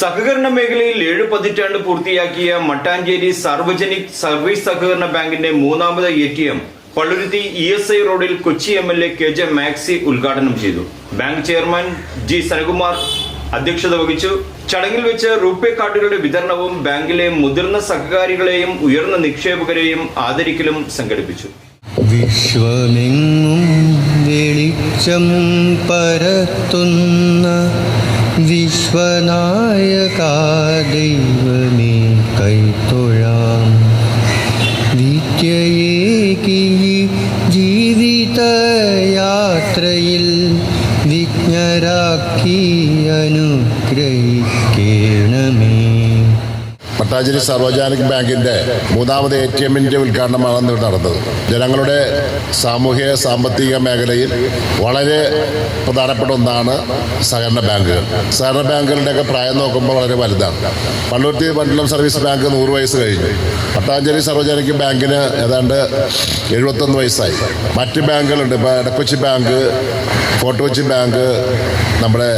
സഹകരണ മേഖലയിൽ ഏഴ് പതിറ്റാണ്ട് പൂർത്തിയാക്കിയ മട്ടാഞ്ചേരി സാർവജനിക് സർവീസ് സഹകരണ ബാങ്കിന്റെ മൂന്നാമത് A T M Palluruthy E S I റോഡിൽ Kochi M L A K J Maxi ഉദ്ഘാടനം ചെയ്തു. ബാങ്ക് ചെയർമാൻ ജി സനകുമാർ അധ്യക്ഷത വഹിച്ചു. ചടങ്ങിൽ വെച്ച് റൂപേ കാർഡുകളുടെ വിതരണവും ബാങ്കിലെ മുതിർന്ന സഹകാരികളെയും ഉയർന്ന നിക്ഷേപകരെയും ആദരിക്കലും സംഘടിപ്പിച്ചു. വിശ്വമെങ്ങും വെളിച്ചം പരത്തുന്ന विश्वनायका दैवमेकैतुयां विद्ययेकिः जीवितयात्रयिल् विज्ञराखी अनुग्रहित പട്ടാഞ്ചേരി സാർവജനിക് ബാങ്കിന്റെ മൂന്നാമത് എ ടി എമ്മിന്റെ ഉദ്ഘാടനമാണ് ഇന്ന് നടന്നത്. ജനങ്ങളുടെ സാമൂഹിക സാമ്പത്തിക മേഖലയിൽ വളരെ പ്രധാനപ്പെട്ട ഒന്നാണ് സഹകരണ ബാങ്കുകൾ. സഹകരണ ബാങ്കുകളുടെയൊക്കെ പ്രായം നോക്കുമ്പോൾ വളരെ വലുതാണ്. പള്ളുരുത്തി മണ്ഡലം സർവീസ് ബാങ്ക് നൂറ് വയസ്സ് കഴിഞ്ഞു. പട്ടാഞ്ചേരി സർവജാനിക് ബാങ്കിന് ഏതാണ്ട് എഴുപത്തൊന്ന് വയസ്സായി. മറ്റ് ബാങ്കുകളുണ്ട്. ഇപ്പോൾ Edakochi bank Fort Kochi bank നമ്മുടെ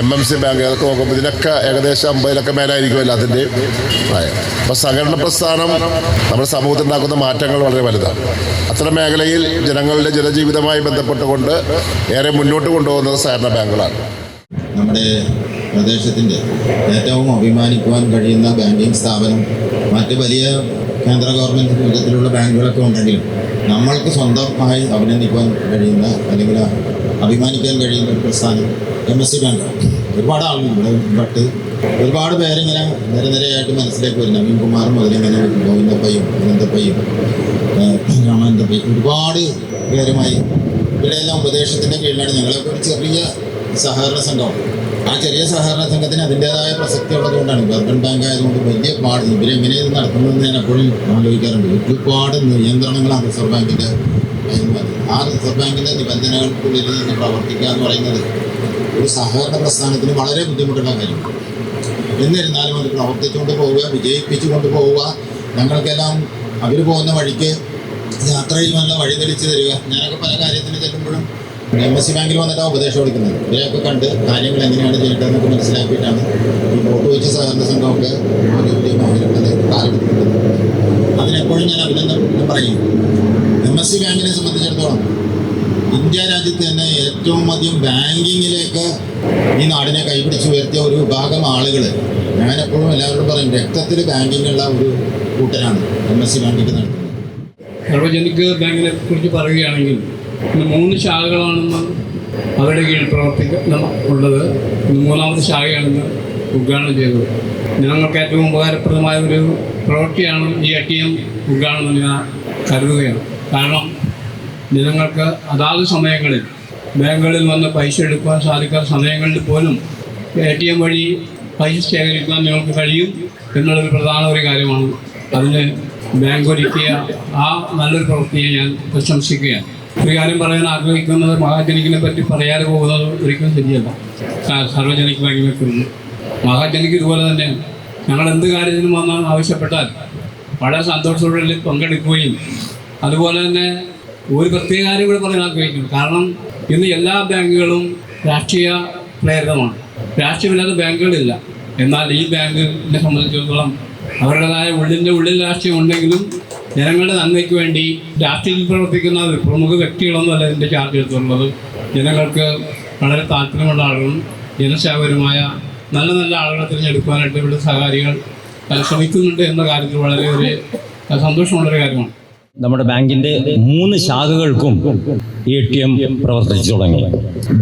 എം എം സി ബാങ്ക് അതൊക്കെ നോക്കുമ്പോൾ ഇതിനൊക്കെ ഏകദേശം അമ്പതിലൊക്കെ മേലായിരിക്കുമല്ലോ അതിന്റെ പ്രായം അപ്പോൾ സഹകരണ പ്രസ്ഥാനം നമ്മുടെ സമൂഹത്തിൽ ഉണ്ടാക്കുന്ന മാറ്റങ്ങൾ വളരെ വലുതാണ്. അത്തരം മേഖലയിൽ ജനങ്ങളുടെ ജനജീവിതമായി ബന്ധപ്പെട്ടുകൊണ്ട് ഏറെ മുന്നോട്ട് കൊണ്ടുപോകുന്നത് സഹകരണ ബാങ്കുകളാണ്. നമ്മുടെ പ്രദേശത്തിന്റെ ഏറ്റവും അഭിമാനിക്കുവാൻ കഴിയുന്ന ബാങ്കിങ് സ്ഥാപനം മറ്റ് വലിയ കേന്ദ്ര ഗവൺമെന്റ് വിധത്തിലുള്ള ബാങ്കുകളൊക്കെ ഉണ്ടെങ്കിലും നമ്മൾക്ക് സ്വന്തമായി അഭിനന്ദിക്കുവാൻ കഴിയുന്ന അല്ലെങ്കിൽ അഭിമാനിക്കാൻ കഴിയുന്ന ഒരു പ്രസ്ഥാനം എം എസ് സി ബാങ്ക് ഒരുപാട് ആളുകളുണ്ട് ബട്ട് ഒരുപാട് പേരിങ്ങനെ നിരനിരയായിട്ട് മനസ്സിലേക്ക് വരുന്നു നവീൻ കുമാർ മുതലിങ്ങനെ ഗോവിന്ദപ്പയ്യും അനന്തപ്പയ്യും രാമാനന്ദപ്പയ്യും ഒരുപാട് പേരുമായി ഇവിടെയെല്ലാം ഉപദേശത്തിന്റെ കീഴിലാണ്. ഞങ്ങളൊക്കെ ഒരു ചെറിയ സഹകരണ സംഘം. ആ ചെറിയ സഹകരണ സംഘത്തിന് അതിന്റെതായ പ്രസക്തി ഉള്ളതുകൊണ്ടാണ്. ഗവൺമെന്റ് ബാങ്ക് ആയതുകൊണ്ട് വലിയ പാട് ഇവരെങ്ങനെ ഇത് നടത്തുന്നതെന്ന് ഞാൻ എപ്പോഴും ആലോചിക്കാറുണ്ട്. ഒരുപാട് നിയന്ത്രണങ്ങളാണ് റിസർവ് ബാങ്കിന്റെ. ആ റിസർവ് ബാങ്കിന്റെ നിബന്ധനകൾക്കുള്ളിൽ നിന്ന് പ്രവർത്തിക്കുക എന്ന് പറയുന്നത് ഒരു സഹകരണ പ്രസ്ഥാനത്തിന് വളരെ ബുദ്ധിമുട്ടുള്ള കാര്യമാണ് എന്നിരുന്നാലും അത് പ്രവർത്തിച്ചുകൊണ്ട് പോവുക വിജയിപ്പിച്ചുകൊണ്ട് പോവുക ഞങ്ങൾക്കെല്ലാം അവർ പോകുന്ന വഴിക്ക് യാത്രയിൽ നല്ല വഴി തെളിച്ച് തരിക. ഞാനൊക്കെ പല കാര്യത്തിന് ചെല്ലുമ്പോഴും എം എസ് സി ബാങ്കിൽ വന്നിട്ടാണ് ഉപദേശം കൊടുക്കുന്നത്. ഇവരെയൊക്കെ കണ്ട് കാര്യങ്ങൾ എങ്ങനെയാണ് ചെയ്യേണ്ടതെന്നൊക്കെ മനസ്സിലാക്കിയിട്ടാണ് ഈ വോട്ട് വെച്ച് സഹകരണ സംഘമൊക്കെ ഒരു കാലെടുത്തിട്ടുണ്ട് അതിനെപ്പോഴും ഞാൻ അഭിനന്ദനം പറയും. എസ് ബാങ്കിനെ സംബന്ധിച്ചിടത്തോളം ഇന്ത്യ രാജ്യത്ത് തന്നെ ഏറ്റവും അധികം ബാങ്കിങ്ങിലേക്ക് ഈ നാടിനെ കൈപിടിച്ച് ഉയർത്തിയ ഒരു വിഭാഗം ആളുകൾ ഞാൻ എപ്പോഴും എല്ലാവരോടും പറയും രക്തത്തിൽ ബാങ്കിങ്ങുള്ള ഒരു കൂട്ടരാണ് എം എസ് സി ബാങ്കിക്ക് നടത്തുന്നത് സർവജനിക് ബാങ്കിനെ കുറിച്ച് പറയുകയാണെങ്കിൽ മൂന്ന് ശാഖകളാണെന്ന് അവരുടെ കീഴിൽ പ്രവർത്തിക്കുന്ന ഉള്ളത് മൂന്നാമത്തെ ശാഖയാണെന്ന് ഉദ്ഘാടനം ചെയ്തത് ഞങ്ങൾക്ക് ഏറ്റവും ഉപകാരപ്രദമായ ഒരു പ്രവൃത്തിയാണ് ഈ എ ടി എം ഉദ്ഘാടനം ഞാൻ കരുതുകയാണ്. കാരണം ജനങ്ങൾക്ക് അതാത് സമയങ്ങളിൽ ബാങ്കുകളിൽ വന്ന് പൈസ എടുക്കുവാൻ സാധിക്കാത്ത സമയങ്ങളിൽ പോലും എ ടി എം വഴി പൈസ ശേഖരിക്കാൻ നിങ്ങൾക്ക് കഴിയും എന്നുള്ളൊരു പ്രധാന ഒരു കാര്യമാണ്. അതിന് ബാങ്ക് ഒരുക്കിയ ആ നല്ലൊരു പ്രവൃത്തിയെ ഞാൻ പ്രശംസിക്കുകയാണ്. ഒരു കാര്യം പറയാൻ ആഗ്രഹിക്കുന്നത് മഹാജനിക്കിനെ പറ്റി പറയാതെ പോകുന്നത് ഒരിക്കലും ശരിയല്ല. സാർവജനിക ബാങ്കിനെ കുറിച്ച്. മഹാജനിക്ക് ഇതുപോലെ തന്നെ ഞങ്ങൾ എന്ത് കാര്യത്തിനും വന്നാൽ ആവശ്യപ്പെട്ടാൽ വളരെ സന്തോഷത്തോടെ പങ്കെടുക്കുകയും അതുപോലെ തന്നെ ഒരു പ്രത്യേക കാര്യം കൂടി പറയാൻ ആഗ്രഹിക്കുന്നു കാരണം ഇന്ന് എല്ലാ ബാങ്കുകളും രാഷ്ട്രീയ പ്രേരിതമാണ്. രാഷ്ട്രീയമില്ലാത്ത ബാങ്കുകളില്ല. എന്നാൽ ഈ ബാങ്കിനെ സംബന്ധിച്ചിടത്തോളം അവരുടേതായ ഉള്ളിന്റെ ഉള്ളിൽ രാഷ്ട്രീയം ഉണ്ടെങ്കിലും ജനങ്ങളുടെ നന്മയ്ക്ക് വേണ്ടി രാഷ്ട്രീയത്തിൽ പ്രവർത്തിക്കുന്ന പ്രമുഖ വ്യക്തികളൊന്നുമല്ല ഇതിന്റെ ചാർജ് എടുത്തുള്ളത് ജനങ്ങൾക്ക് വളരെ താല്പര്യമുള്ള ആളുകളും ജനസേവകരുമായ നല്ല നല്ല ആളുകളെ തിരഞ്ഞെടുക്കാനായിട്ട് ഇവിടെ സഹകാരികൾ ശ്രമിക്കുന്നുണ്ട് എന്ന കാര്യത്തിൽ വളരെ ഒരു സന്തോഷമുള്ളൊരു കാര്യമാണ്. നമ്മുടെ ബാങ്കിന്റെ മൂന്ന് ശാഖകൾക്കും എ ടി എം പ്രവർത്തിച്ചു തുടങ്ങി.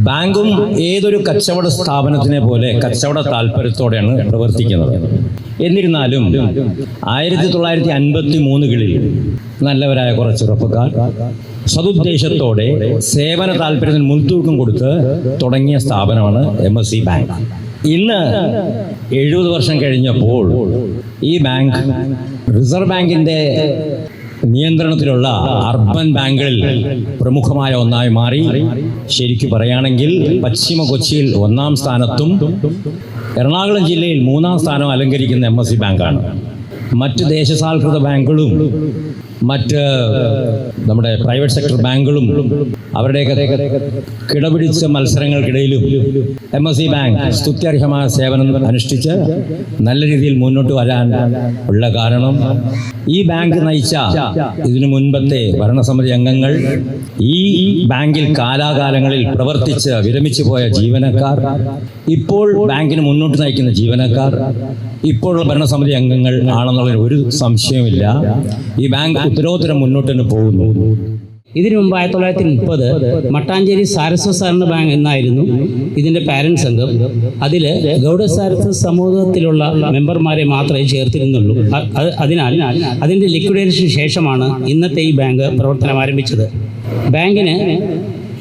ബാങ്കും ഏതൊരു കച്ചവട സ്ഥാപനത്തിനെ പോലെ കച്ചവട താല്പര്യത്തോടെയാണ് പ്രവർത്തിക്കുന്നത്. എന്നിരുന്നാലും ആയിരത്തി തൊള്ളായിരത്തി അൻപത്തി മൂന്നുകളിൽ നല്ലവരായ കുറച്ച് ചെറുപ്പക്കാർ സതുദ്ദേശത്തോടെ സേവന താല്പര്യത്തിന് മുൻതൂക്കം കൊടുത്ത് തുടങ്ങിയ സ്ഥാപനമാണ് എം എസ് സി ബാങ്ക് ഇന്ന് എഴുപത് വർഷം കഴിഞ്ഞപ്പോൾ ഈ ബാങ്ക് റിസർവ് ബാങ്കിന്റെ നിയന്ത്രണത്തിലുള്ള അർബൻ ബാങ്കുകളിൽ പ്രമുഖമായ ഒന്നായി മാറി. ശരിക്കു പറയുകയാണെങ്കിൽ പശ്ചിമ കൊച്ചിയിൽ ഒന്നാം സ്ഥാനത്തും എറണാകുളം ജില്ലയിൽ മൂന്നാം സ്ഥാനം അലങ്കരിക്കുന്ന എം എസ് സി ബാങ്കാണ്. മറ്റ് ദേശസാൽകൃത ബാങ്കുകളും മറ്റ് നമ്മുടെ പ്രൈവറ്റ് സെക്ടർ ബാങ്കുകളും അവരുടെയൊക്കെ കിടപിടിച്ച മത്സരങ്ങൾക്കിടയിലും എം എസ് സി ബാങ്ക് സ്തുത്യർഹമായ സേവനം അനുഷ്ഠിച്ച് നല്ല രീതിയിൽ മുന്നോട്ട് വരാൻ ഉള്ള കാരണം ഈ ബാങ്ക് നയിച്ച ഇതിനു മുൻപത്തെ ഭരണസമിതി അംഗങ്ങൾ ഈ ബാങ്കിൽ കാലാകാലങ്ങളിൽ പ്രവർത്തിച്ച് വിരമിച്ചു പോയ ജീവനക്കാർ ഇപ്പോൾ ബാങ്കിന് മുന്നോട്ട് നയിക്കുന്ന ജീവനക്കാർ ഇപ്പോഴുള്ള ഭരണസമിതി അംഗങ്ങൾ ആണെന്നുള്ള ഒരു സംശയമില്ല ഈ ബാങ്ക് ഉത്തരോത്തരം മുന്നോട്ട് പോകുന്നു. ഇതിനു മുമ്പ് ആയിരത്തി തൊള്ളായിരത്തി മുപ്പത് മട്ടാഞ്ചേരി സാരസ്വ സഹകരണ ബാങ്ക് എന്നായിരുന്നു ഇതിന്റെ പാരന്റ് സംഘം അതിൽ ഗൗഡ സാരസ്വ സമൂഹത്തിലുള്ള മെമ്പർമാരെ മാത്രമേ ചേർത്തിരുന്നുള്ളൂ. അതിനാൽ അതിന്റെ ലിക്വിഡേഷന് ശേഷമാണ് ഇന്നത്തെ ഈ ബാങ്ക് പ്രവർത്തനം ആരംഭിച്ചത്. ബാങ്കിന്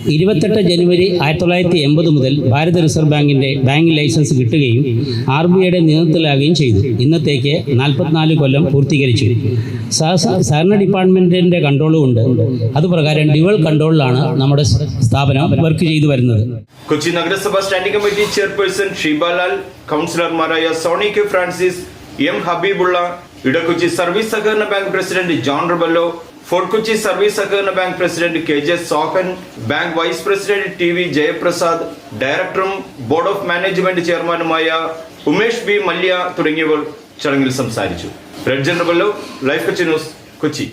ഇരുപത്തെട്ട് ജനുവരി ആയിരത്തി തൊള്ളായിരത്തി എൺപത് മുതൽ ഭാരത റിസർവ് ബാങ്കിന്റെ ബാങ്ക് ലൈസൻസ് കിട്ടുകയും ആർ ബി ഐയുടെ നേതൃത്വത്തിലാകുകയും ചെയ്തു. ഇന്നത്തേക്ക് നാൽപ്പത്തിനാല് കൊല്ലം പൂർത്തീകരിച്ചു. സഹ- സഹകരണ ഡിപ്പാർട്ട്മെന്റിന്റെ കൺട്രോളും ഉണ്ട്. അതുപ്രകാരം ഡ്യുവൽ കൺട്രോളിലാണ് നമ്മുടെ സ്ഥാപനം വർക്ക് ചെയ്തു വരുന്നത്. കൊച്ചി നഗരസഭ സ്റ്റാൻഡിംഗ് കമ്മിറ്റി ചെയർപേഴ്സൺ ഷീബാലാൽ കൗൺസിലർമാരായ Soni K Francis M Habeebulla Edakochi service സഹകരണ bank president John Rebello Fort Kochi service സഹകരണ bank president K J Sohan bank vice president T V Jayaprasad ഡയറക്ടറും ബോർഡ് ഓഫ് മാനേജ്മെന്റ് ചെയർമാനുമായ Umesh B Mallya തുടങ്ങിയവർ ചടങ്ങിൽ സംസാരിച്ചു. Red ജനറബല്ലോ life Kochi news Kochi.